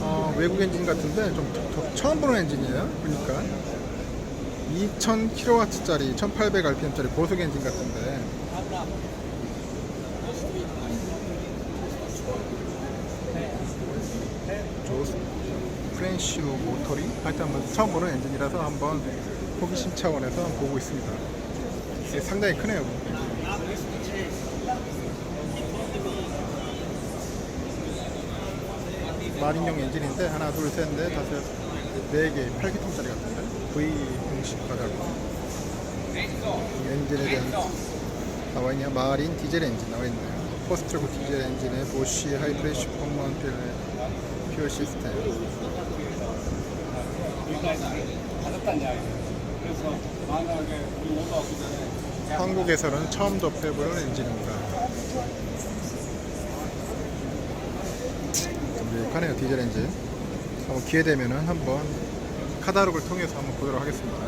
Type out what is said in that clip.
어, 외국 엔진 같은데 좀 더- 처음 보는 엔진이에요. 보니까 2000kW짜리 1800rpm짜리 고속 엔진 같은데 프렌시오 모터리 하여튼 한번 처음 보는 엔진이라서 한번 호기심 차원에서 보고 있습니다. 상당히 크네요. 마린용 엔진인데 하나 둘 셋 넷 다섯 네개 8기통짜리 같은데? V 형식 가자고 이 엔진에 대한 나와 있냐? 마린 디젤 엔진 나와 있네요. 포스트고 디젤 엔진에 보쉬 하이프레시 펌먼필 퓨어 시스템. 한국에서는 처음 접해보는 엔진입니다 하네요 디젤 엔진. 한번 기회 되면은 한번 카다록을 통해서 한번 보도록 하겠습니다